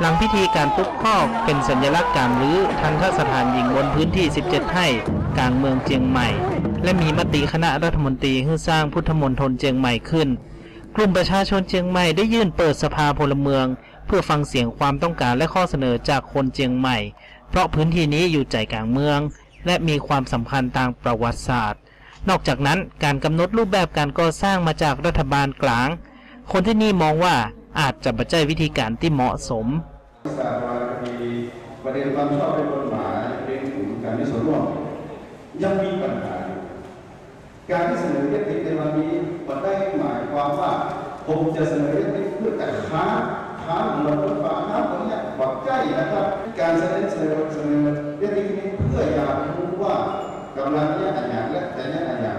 หลังพิธีการปุ๊กพอกเป็นสัญลักษณ์การรื้อทันทสถานหญิงบนพื้นที่ 17 ไร่กลางเมืองเจียงใหม่ และมีมติคณะรัฐมนตรีให้สร้างพุทธมณฑลเจียงใหม่ขึ้น กลุ่มประชาชนเจียงใหม่ได้ยื่นเปิดสภาพลเมือง เพื่อฟังเสียงความต้องการและข้อเสนอจากคนเจียงใหม่ เพราะพื้นที่นี้อยู่ใจกลางเมือง และมีความสำคัญทางประวัติศาสตร์ นอกจากนั้นการกำหนดรูปแบบการก่อสร้างมาจากรัฐบาลกลาง คนที่นี่มองว่า อาจจะบัจจัยวิธีการที่เหมาะสมสาราคดีประเด็นความชอบด้วยกฎหมายเรื่องถึงการมีส่วนร่วมยังมีปัญหาอยู่การที่เสนอเรื่องนี้ในวันนี้มันได้หมายความว่าผมจะเสนอเรื่องนี้เพื่อแต่ค้านค้านหมดรถฟ้าค้านตรงเนี้ยบอกใกล้นะครับ การเสนอเสนอเสนอเรื่องนี้เพื่ออยากรู้ว่ากำลังเนี้ยอันอย่างและแต่เนี้ยอันอย่าง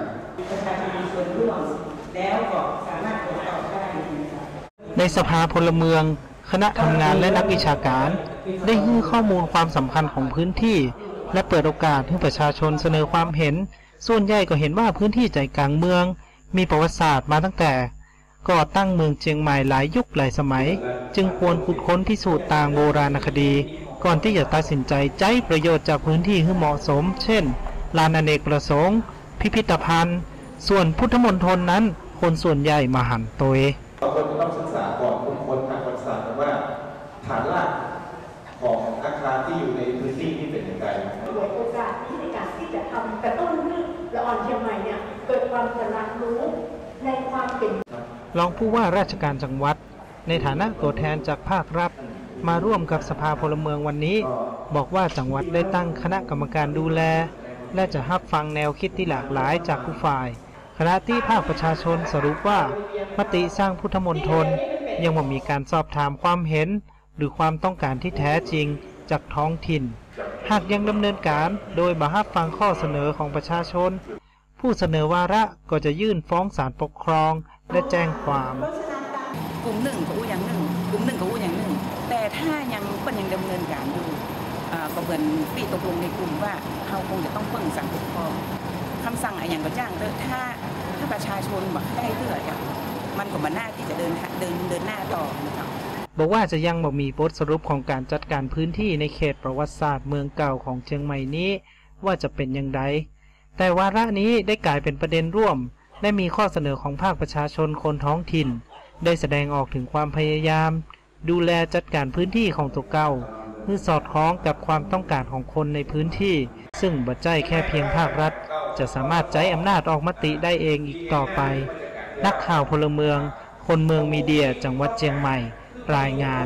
ประชาชนมีส่วนร่วมแล้วก็สามารถตรวจสอบได้นะครับ ในสภาพลเมือง คณะทำงานและนักวิชาการ ได้ให้ข้อมูลความสำคัญของพื้นที่ และเปิดโอกาสให้ประชาชนเสนอความเห็น ส่วนใหญ่ก็เห็นว่าพื้นที่ใจกลางเมือง มีประวัติศาสตร์มาตั้งแต่ก่อตั้งเมืองเชียงใหม่หลายยุคหลายสมัย จึงควรขุดค้นที่สูตรต่างโบราณคดี ก่อนที่จะตัดสินใจใจประโยชน์จากพื้นที่ให้เหมาะสม เช่น ลานอเนกประสงค์ พิพิธภัณฑ์ ส่วนพุทธมณฑลนั้น คนส่วนใหญ่มาหันตัว เองเราควรจะต้องศึกษาก่อนค้นค้นทางประวัติศาสตร์ว่า ฐานรากของอาคารที่อยู่ในพื้นที่ที่เป็นอย่างไรโดยโอกาสนี้ในการที่จะทำกระตุ้นให้ละออนเชียงใหม่เนี่ยเกิดความตระหนักรู้ในความเป็นรองผู้ว่าราชการจังหวัด ในฐานะตัวแทนจากภาครัฐมาร่วมกับสภาพลเมืองวันนี้ บอกว่าจังหวัดได้ตั้งคณะกรรมการดูแล และจะรับฟังแนวคิดที่หลากหลายจากทุกฝ่าย ขณะที่ภาคประชาชนสรุปว่ามติสร้างพุทธมณฑลยังไม่มีการสอบถามความเห็น หรือความต้องการที่แท้จริงจากท้องถิ่น หากยังดำเนินการโดยบังคับฟังข้อเสนอของประชาชน ผู้เสนอวาระก็จะยื่นฟ้องศาลปกครองและแจ้งความกลุ่มหนึ่งก็อู้อย่างหนึ่งกลุ่มหนึ่งก็อู้อย่างหนึ่ง แต่ถ้ายังเปิ้นยังดำเนินการอยู่ก็เหมือนปีตกลงในกลุ่มว่าเขาคงจะต้องเพิ่งสั่งปกครอง คำสั่งอะไรอย่างก็จ้างเถอะถ้าถ้าประชาชนบอกได้เพื่อจะมันก็มาหน้าที่จะเดินเดินเดินหน้าต่อนะครับบอกว่าจะยังบ่มีบทสรุปของการจัดการพื้นที่ในเขตประวัติศาสตร์เมืองเก่าของเชียงใหม่นี้ ว่าจะเป็นอย่างไรแต่วาระนี้ได้กลายเป็นประเด็นร่วม และมีข้อเสนอของภาคประชาชนคนท้องถิ่น ได้แสดงออกถึงความพยายาม ดูแลจัดการพื้นที่ของตัวเก่า เพื่อสอดคล้องกับความต้องการของคนในพื้นที่ ซึ่งบัจใจแค่เพียงภาครัฐ จะสามารถใช้อำนาจออกมติได้เองอีกต่อไป นักข่าวพลเมือง คนเมืองมีเดียจังหวัดเชียงใหม่ รายงาน